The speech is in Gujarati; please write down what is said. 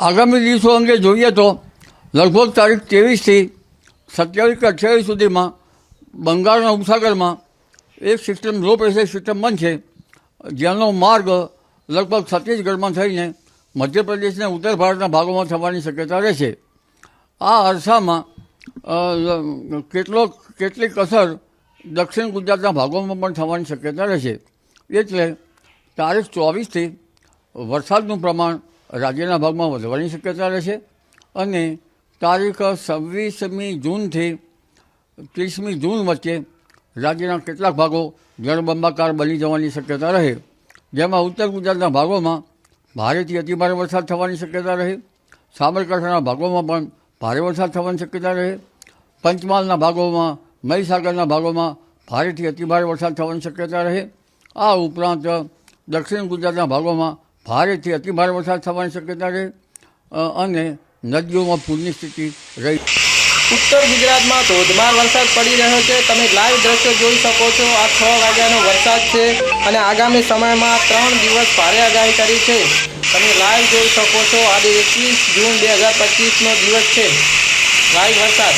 આગામી દિવસો અંગે જોઈએ તો લગભગ તારીખ ત્રેવીસથી સત્યાવીસ કે અઠ્યાવીસ સુધીમાં બંગાળના ઉપસાગરમાં એક સિસ્ટમ, લો પ્રેશર સિસ્ટમ બનશે, જેનો માર્ગ લગભગ છત્તીસગઢમાં થઈને મધ્યપ્રદેશના ઉત્તર ભારતના ભાગોમાં થવાની શક્યતા રહેશે. આ અરસામાં કેટલો કેટલીક અસર દક્ષિણ ગુજરાતના ભાગોમાં પણ થવાની શક્યતા રહેશે. એટલે તારીખ ચોવીસથી વરસાદનું પ્રમાણ રાજ્યના ભાગમાં વધવાની શક્યતા રહેશે અને તારીખ છવ્વીસમી જૂનથી ત્રીસમી જૂન વચ્ચે રાજ્યના કેટલાક ભાગો જળબંબાકાર બની જવાની શક્યતા રહે. જેમાં ઉત્તર ગુજરાતના ભાગોમાં ભારેથી અતિભારે વરસાદ થવાની શક્યતા રહે. સાબરકાંઠાના ભાગોમાં પણ ભારે વરસાદ થવાની શક્યતા રહે. પંચમહાલના ભાગોમાં, મહીસાગરના ભાગોમાં ભારેથી અતિભારે વરસાદ થવાની શક્યતા રહે. આ ઉપરાંત દક્ષિણ ગુજરાતના ભાગોમાં ભારેથી અતિભારે વરસાદ થવાની શક્યતા રહે અને નદીઓમાં પૂરની સ્થિતિ રહી. ઉત્તર ગુજરાતમાં ધોધમાર વરસાદ પડી રહ્યો છે. તમે લાઈવ દ્રશ્યો જોઈ શકો છો. આ છ વાગ્યાનો વરસાદ છે અને આગામી સમયમાં ત્રણ દિવસ ભારે આગાહી કરી છે. તમે લાઈવ જોઈ શકો છો. આજે એકવીસ જૂન બે હજાર પચીસનો દિવસ છે. લાઈવ વરસાદ.